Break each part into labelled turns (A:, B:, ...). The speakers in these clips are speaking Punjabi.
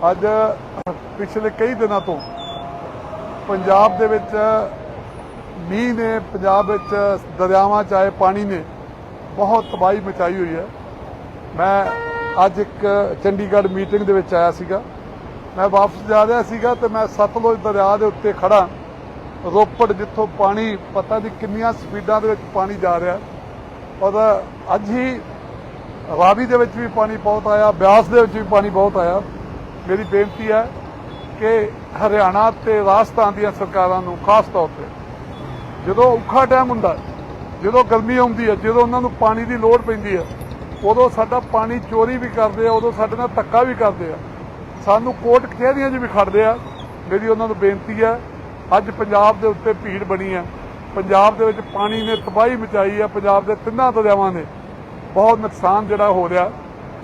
A: ਅੱਜ ਪਿਛਲੇ ਕਈ ਦਿਨਾਂ ਤੋਂ ਪੰਜਾਬ ਦੇ ਵਿੱਚ ਮੀਂਹ ਨੇ, ਪੰਜਾਬ ਵਿੱਚ ਦਰਿਆਵਾਂ ਚ ਆਏ ਪਾਣੀ ਨੇ, ਬਹੁਤ ਤਬਾਹੀ ਮਚਾਈ ਹੋਈ ਹੈ। ਮੈਂ ਅੱਜ ਇੱਕ ਚੰਡੀਗੜ੍ਹ ਮੀਟਿੰਗ ਦੇ ਵਿੱਚ ਆਇਆ ਸੀਗਾ। ਮੈਂ ਵਾਪਸ ਜਾ ਰਿਹਾ ਸੀਗਾ ਤੇ ਮੈਂ ਸਤਲੁਜ ਦਰਿਆ ਦੇ ਉੱਤੇ ਖੜਾ ਰੋਪੜ ਜਿੱਥੋਂ ਪਾਣੀ, ਪਤਾ ਨਹੀਂ ਕਿੰਨੀਆਂ ਸਪੀਡਾਂ ਦੇ ਵਿੱਚ ਪਾਣੀ ਜਾ ਰਿਹਾ। ਔਰ ਅੱਜ ਹੀ ਰਾਵੀ ਦੇ ਵਿੱਚ ਵੀ ਪਾਣੀ ਬਹੁਤ ਆਇਆ, ਬਿਆਸ ਦੇ ਵਿੱਚ ਵੀ ਪਾਣੀ ਬਹੁਤ ਆਇਆ। ਮੇਰੀ ਬੇਨਤੀ ਹੈ ਕਿ ਹਰਿਆਣਾ ਤੇ ਰਾਜਸਥਾਨ ਦੀਆਂ ਸਰਕਾਰਾਂ ਨੂੰ, ਖਾਸ ਤੌਰ ਤੇ, ਜਦੋਂ ਔਖਾ ਟਾਈਮ ਹੁੰਦਾ ਜਦੋਂ ਗਰਮੀ ਆਉਂਦੀ ਹੈ, ਜਦੋਂ ਉਹਨਾਂ ਨੂੰ ਪਾਣੀ ਦੀ ਲੋੜ ਪੈਂਦੀ ਹੈ, ਉਦੋਂ ਸਾਡਾ ਪਾਣੀ ਚੋਰੀ ਵੀ ਕਰਦੇ ਆ, ਉਦੋਂ ਸਾਡੇ ਨਾਲ ਧੱਕਾ ਵੀ ਕਰਦੇ ਆ। ਸਾਨੂੰ ਕੋਰਟ ਕਚਹਿਰੀਆਂ 'ਚ ਵੀ ਖੜਦੇ ਆ? ਮੇਰੀ ਉਹਨਾਂ ਨੂੰ ਬੇਨਤੀ ਹੈ, ਅੱਜ ਪੰਜਾਬ ਦੇ ਉੱਤੇ ਭੀੜ ਬਣੀ ਹੈ। ਪੰਜਾਬ ਦੇ ਵਿੱਚ ਪਾਣੀ ਨੇ ਤਬਾਹੀ ਮਚਾਈ ਹੈ, ਪੰਜਾਬ ਦੇ ਤਿੰਨਾਂ ਦਰਿਆਵਾਂ ਨੇ। ਬਹੁਤ ਨੁਕਸਾਨ ਜਿਹੜਾ ਹੋ ਰਿਹਾ।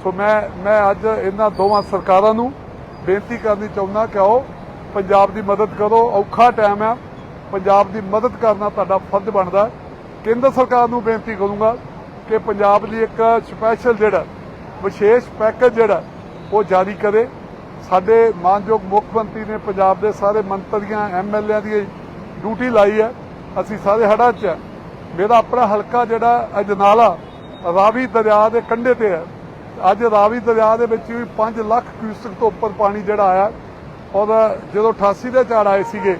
A: ਸੋ ਮੈਂ ਮੈਂ ਅੱਜ ਇਹਨਾਂ ਦੋਵਾਂ ਸਰਕਾਰਾਂ ਨੂੰ ਬੇਨਤੀ ਕਰਨੀ ਚਾਹੁੰਦਾ ਕਿ ਆਓ ਪੰਜਾਬ ਦੀ ਮਦਦ ਕਰੋ, ਔਖਾ ਟਾਈਮ ਹੈ ਪੰਜਾਬ ਦੀ ਮਦਦ ਕਰਨਾ ਤੁਹਾਡਾ ਫਰਜ਼ ਬਣਦਾ। ਕੇਂਦਰ ਸਰਕਾਰ ਨੂੰ ਬੇਨਤੀ ਕਰੂੰਗਾ ਕਿ ਪੰਜਾਬ ਲਈ ਇੱਕ ਸਪੈਸ਼ਲ ਜਿਹੜਾ, ਵਿਸ਼ੇਸ਼ ਪੈਕੇਜ ਜਿਹੜਾ, ਉਹ ਜਾਰੀ ਕਰੇ। ਸਾਡੇ ਮਾਨਯੋਗ ਮੁੱਖ ਮੰਤਰੀ ਨੇ ਪੰਜਾਬ ਦੇ ਸਾਰੇ ਮੰਤਰੀਆਂ ਐਮਐਲਏ ਦੀ ਡਿਊਟੀ ਲਾਈ ਹੈ। ਅਸੀਂ ਸਾਰੇ ਹੜ੍ਹਾਂ 'ਚ ਹੈ ਮੇਰਾ ਆਪਣਾ ਹਲਕਾ ਜਿਹੜਾ ਅਜਨਾਲਾ, ਰਾਵੀ ਦਰਿਆ ਦੇ ਕੰਢੇ ਤੇ ਹੈ। ਅੱਜ ਰਾਵੀ ਦਰਿਆ ਦੇ ਵਿੱਚ ਵੀ 5 ਲੱਖ ਕਿਊਸਕ ਤੋਂ ਉੱਪਰ ਪਾਣੀ ਜਿਹੜਾ ਆਇਆ। ਔਰ ਜਦੋਂ 88 ਦੇ ਝਾੜ ਆਏ ਸੀਗੇ,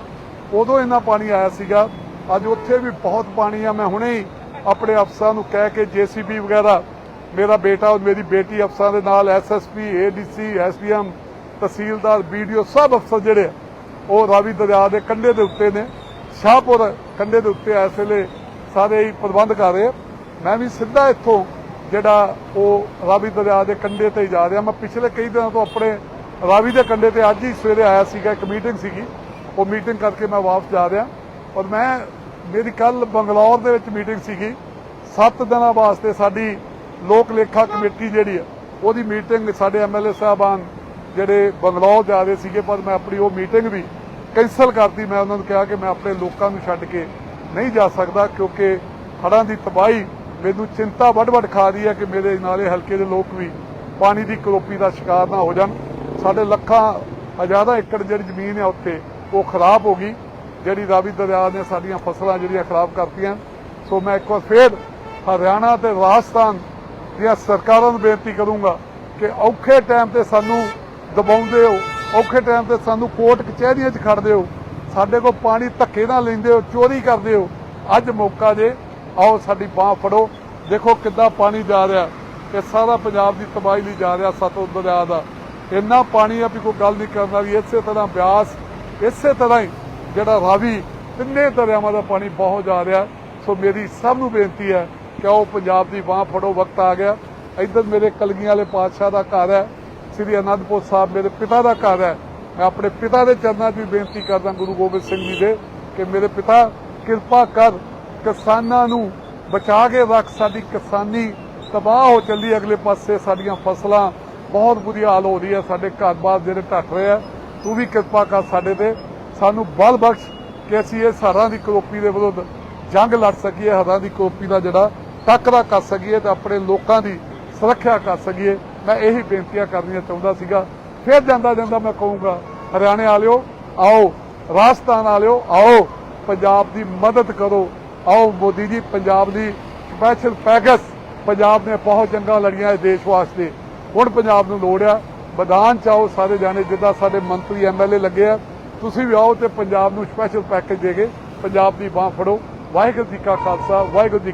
A: ਉਦੋਂ ਇੰਨਾ ਪਾਣੀ ਆਇਆ ਸੀਗਾ। ਅੱਜ ਉੱਥੇ ਵੀ ਬਹੁਤ ਪਾਣੀ ਆ। ਮੈਂ ਹੁਣੇ ਹੀ ਆਪਣੇ ਅਫਸਰਾਂ ਨੂੰ ਕਹਿ ਕੇ ਜੀਸੀਬੀ ਵਗੈਰਾ, ਮੇਰਾ ਬੇਟਾ ਔਰ ਮੇਰੀ ਬੇਟੀ ਅਫਸਰਾਂ ਦੇ ਨਾਲ ਐਸਐਸਪੀ ਏਡੀਸੀ ਐਸਡੀਐਮ ਤਹਿਸੀਲਦਾਰ ਬੀਡੀਓ ਸਭ ਅਫਸਰ ਜਿਹੜੇ ਉਹ ਰਾਵੀ ਦਰਿਆ ਦੇ ਕੰਢੇ ਦੇ ਉੱਤੇ ਨੇ। ਸ਼ਾਹਪੁਰ ਕੰਢੇ ਦੇ ਉੱਤੇ ਇਸ ਵੇਲੇ ਸਾਰੇ ਹੀ ਪ੍ਰਬੰਧ ਕਰ ਰਹੇ ਆ। ਮੈਂ ਵੀ ਸਿੱਧਾ ਇੱਥੋਂ ਜਿਹੜਾ ਉਹ ਰਾਵੀ ਦਰਿਆ ਦੇ ਕੰਢੇ ਤੇ ਹੀ ਜਾ ਰਿਹਾ। ਮੈਂ ਪਿਛਲੇ ਕਈ ਦਿਨਾਂ ਤੋਂ ਆਪਣੇ ਰਾਵੀ ਦੇ ਕੰਢੇ ਤੇ ਅੱਜ ਹੀ ਸਵੇਰੇ ਆਇਆ ਸੀਗਾ, ਇੱਕ ਮੀਟਿੰਗ ਸੀਗੀ। ਉਹ ਮੀਟਿੰਗ ਕਰਕੇ ਮੈਂ ਵਾਪਸ ਜਾ ਰਿਹਾ। ਔਰ ਮੈਂ, ਮੇਰੀ ਕੱਲ ਬੰਗਲੌਰ ਦੇ ਵਿੱਚ ਮੀਟਿੰਗ ਸੀਗੀ। 7 ਦਿਨਾਂ ਵਾਸਤੇ ਸਾਡੀ ਲੋਕ ਲੇਖਾ ਕਮੇਟੀ ਜਿਹੜੀ ਆ, ਉਹਦੀ ਮੀਟਿੰਗ ਸਾਡੇ ਐਮਐਲਏ ਸਾਹਿਬਾਨ ਜਿਹੜੇ ਬੰਗਲੌਰ ਜਾ ਰਹੇ ਸੀਗੇ, ਪਰ ਮੈਂ ਆਪਣੀ ਉਹ ਮੀਟਿੰਗ ਵੀ ਕੈਂਸਲ ਕਰਤੀ। ਮੈਂ ਉਹਨਾਂ ਨੂੰ ਕਿਹਾ ਕਿ ਮੈਂ ਆਪਣੇ ਲੋਕਾਂ ਨੂੰ ਛੱਡ ਕੇ ਨਹੀਂ ਜਾ ਸਕਦਾ, ਕਿਉਂਕਿ ਹੜ੍ਹਾਂ ਦੀ ਤਬਾਹੀ ਮੈਨੂੰ ਚਿੰਤਾ ਵੱਡ-ਵੱਡ ਖਾ ਰਹੀ ਹੈ ਕਿ ਮੇਰੇ ਨਾਲੇ ਹਲਕੇ ਦੇ ਲੋਕ ਵੀ ਪਾਣੀ ਦੀ ਕਰੋਪੀ ਦਾ ਸ਼ਿਕਾਰ ਨਾ ਹੋ ਜਾਣ। ਸਾਡੇ ਲੱਖਾਂ, ਹਜ਼ਾਰਾਂ ਏਕੜ ਜਿਹੜੀ ਜ਼ਮੀਨ ਹੈ ਉੱਥੇ, ਉਹ ਖਰਾਬ ਹੋ ਗਈ। ਜਿਹੜੀ ਰਾਵੀ ਦਰਿਆ ਨੇ ਸਾਡੀਆਂ ਫਸਲਾਂ ਜਿਹੜੀਆਂ ਖਰਾਬ ਕਰਤੀਆਂ। ਸੋ ਮੈਂ ਇੱਕ ਵਾਰ ਫੇਰ ਹਰਿਆਣਾ ਤੇ ਰਾਜਸਥਾਨ ਦੀਆਂ ਸਰਕਾਰਾਂ ਨੂੰ ਬੇਨਤੀ ਕਰੂੰਗਾ ਕਿ ਔਖੇ ਟਾਈਮ ਤੇ ਸਾਨੂੰ ਦਬਾਉਂਦੇ ਹੋ, ਔਖੇ ਟਾਈਮ ਤੇ ਸਾਨੂੰ ਕੋਰਟ ਕਚਹਿਰੀਆਂ 'ਚ ਖੜਦੇ ਹੋ, ਸਾਡੇ ਕੋਲ ਪਾਣੀ ਧੱਕੇ ਨਾਲ ਲੈਂਦੇ ਹੋ, ਚੋਰੀ ਕਰਦੇ ਹੋ। ਅੱਜ ਮੌਕਾ ਜੇ ਆਓ ਸਾਡੀ ਬਾਹ ਫੜੋ। ਦੇਖੋ ਕਿੱਦਾਂ ਪਾਣੀ ਜਾ ਰਿਹਾ। ਇਹ ਸਾਰਾ ਪੰਜਾਬ ਦੀ ਤਬਾਹੀ ਲਈ ਜਾ ਰਿਹਾ ਸਤੋਂ ਦਰਿਆ ਦਾ। ਇੰਨਾ ਪਾਣੀ ਆ ਵੀ ਕੋਈ ਗੱਲ ਨਹੀਂ ਕਰਨ ਵਾਲੀ। ਇਸੇ ਤਰ੍ਹਾਂ ਬਿਆਸ, ਇਸੇ ਤਰ੍ਹਾਂ ਹੀ ਜਿਹੜਾ ਰਾਵੀ, ਤਿੰਨੇ ਦਰਿਆਵਾਂ ਦਾ ਪਾਣੀ ਬਹੁਤ ਜਾ ਰਿਹਾ। ਸੋ ਮੇਰੀ ਸਭ ਨੂੰ ਬੇਨਤੀ ਹੈ ਕਿ ਆਓ ਪੰਜਾਬ ਦੀ ਬਾਹ ਫੜੋ, ਵਕਤ ਆ ਗਿਆ। ਇੱਧਰ ਮੇਰੇ ਕਲਗੀਆਂ ਵਾਲੇ ਪਾਤਸ਼ਾਹ ਦਾ ਘਰ ਹੈ। ਸ੍ਰੀ ਅਨੰਦਪੁਰ ਸਾਹਿਬ ਮੇਰੇ ਪਿਤਾ ਦਾ ਘਰ ਹੈ। ਮੈਂ ਆਪਣੇ ਪਿਤਾ ਦੇ ਚਰਨਾਂ 'ਚ ਵੀ ਬੇਨਤੀ ਕਰਦਾ ਗੁਰੂ ਗੋਬਿੰਦ ਸਿੰਘ ਜੀ ਦੇ ਕਿ ਮੇਰੇ ਪਿਤਾ ਕਿਰਪਾ ਕਰ ਕਿਸਾਨਾਂ ਨੂੰ ਬਚਾ ਕੇ ਰੱਖ ਸਾਡੀ ਕਿਸਾਨੀ ਤਬਾਹ ਹੋ ਚੱਲੀ ਅਗਲੇ ਪਾਸੇ ਸਾਡੀਆਂ ਫਸਲਾਂ ਬਹੁਤ ਬੁਰੀ ਹਾਲ ਹੋ ਰਹੀ ਹੈ। ਸਾਡੇ ਘਰ-ਬਾਰ ਜਿਹੜੇ ਢੱਟ ਰਹੇ ਆ, ਤੂੰ ਵੀ ਕਿਰਪਾ ਕਰ ਸਾਡੇ ਤੇ। ਸਾਨੂੰ ਬਲ ਬਖਸ਼ ਕਿ ਅਸੀਂ ਇਹ ਹਰਾਂ ਦੀ ਕਰੋਪੀ ਦੇ ਵਿਰੁੱਧ ਜੰਗ ਲੜ ਸਕੀਏ ਹਰਾਂ ਦੀ ਕਰੋਪੀ ਦਾ ਜਿਹੜਾ ਟੱਕਰਾ ਕਰ ਸਕੀਏ ਤੇ ਆਪਣੇ ਲੋਕਾਂ ਦੀ ਸੁਰੱਖਿਆ ਕਰ ਸਕੀਏ। ਮੈਂ ਇਹੀ ਬੇਨਤੀਆਂ ਕਰਨੀਆਂ ਚਾਹੁੰਦਾ ਸੀਗਾ। ਫਿਰ ਜਾਂਦਾ ਜਾਂਦਾ ਮੈਂ ਕਹੂੰਗਾ, ਹਰਿਆਣੇ ਵਾਲਿਓ, ਆਓ, ਰਾਜਸਥਾਨ ਵਾਲਿਓ, ਆਓ, ਪੰਜਾਬ ਦੀ ਮਦਦ ਕਰੋ। ਆਓ ਮੋਦੀ ਜੀ, ਪੰਜਾਬ ਦੀ ਸਪੈਸ਼ਲ ਪੈਕੇਜ ਪੰਜਾਬ ਨੇ ਬਹੁਤ ਚੰਗਾ ਲੜੀਆਂ ਇਸ ਦੇਸ਼ ਵਾਸਤੇ। ਹੁਣ ਪੰਜਾਬ ਨੂੰ ਲੋੜ ਆ। ਮੈਦਾਨ ਚ ਆਓ ਸਾਰੇ ਜਾਣੇ, ਜਿੱਦਾਂ ਸਾਡੇ ਮੰਤਰੀ ਐਮਐਲਏ ਲੱਗੇ ਆ। ਤੁਸੀਂ ਵੀ ਆਓ ਤੇ ਪੰਜਾਬ ਨੂੰ ਸਪੈਸ਼ਲ ਪੈਕੇਜ ਦੇ ਕੇ ਪੰਜਾਬ ਦੀ ਬਾਹ ਫੜੋ। ਵਾਹਿਗੁਰੂ ਜੀ ਕਾ ਖਾਲਸਾ, ਵਾਹਿਗੁਰੂ ਜੀ